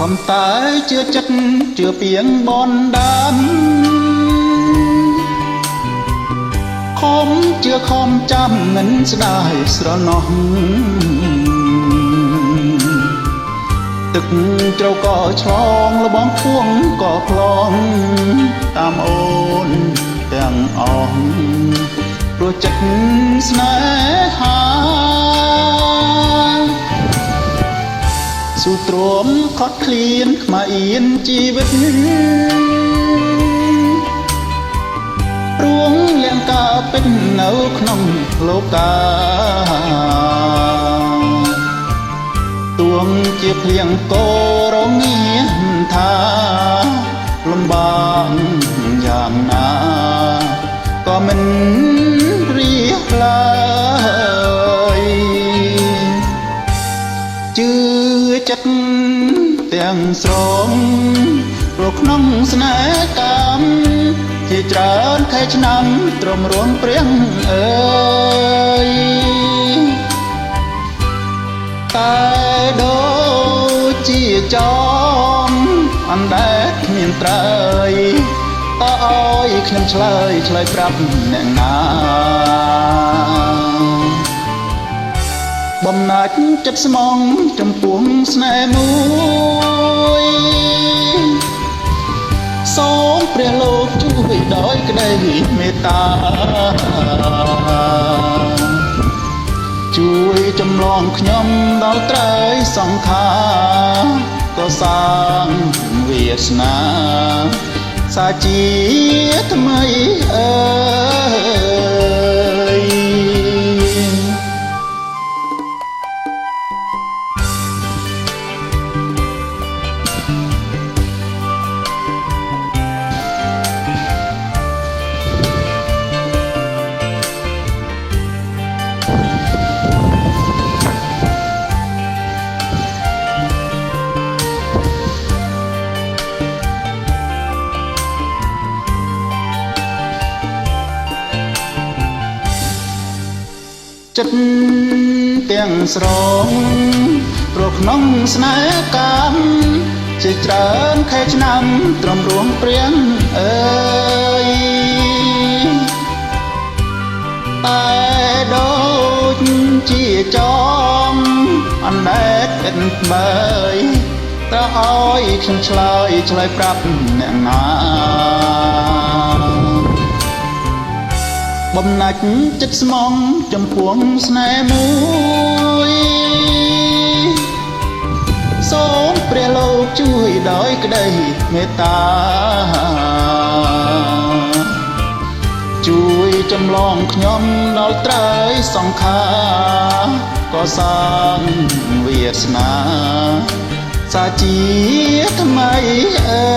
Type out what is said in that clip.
ผมតើជឿចិត្តជឿពីងបនដានខំជឿខំចាំមិនស្ដាយស្រណោះទឹកត្រូវក៏ឆ្លងលបងភួងក៏ខ្លងតាមអូនទាំងអស់ព្រោះចិត្តស្នេហា ស៊ូទ្រាំខត់ឃ្លានខ្មៅអៀនជីវិតរួងលៀងកាពេញនៅក្នុងលោកាទួងជាភ្លៀងកោរងាថាលំបាកយ៉ាងណាក៏មិន ជឿចិត្តទាំងស្រុងព្រោះក្នុងស្នេហ៍កម្មជាច្រើនខែឆ្នាំទ្រមរួងព្រៀងអើយតែដូចជាចំអណ្ដែតគ្មានត្រើយតើអើយខ្ញុំឆ្លើយឆ្លើយប្រាប់អ្នកណា បំណាច់ចិត្តស្មងចំពោះស្នេហ៍មួយសូមព្រះលោកជួយដោយក្តីមេត្តាជួយចម្លងខ្ញុំដល់ត្រូវសង្ខារក៏សាងវាសនាសាជាថ្មីអើ ចិត្តទាំងស្រុងព្រោះក្នុងស្នេហ៍កម្មជាច្រើនខែឆ្នាំទ្រមរួងព្រៀងអើយតែដូចជាចំអណ្ដែតកិនបើយតើអើយខ្ញុំឆ្លើយឆ្លើយប្រាប់អ្នកណា បំណាច់ចិត្តស្មងចំពោះស្នេហ៍មួយសូមព្រះលោកជួយដោយក្តីមេត្តាជួយចម្លងខ្ញុំដល់ត្រូវសង្ខារក៏សាងវាសនាសាជាថ្មីអើយ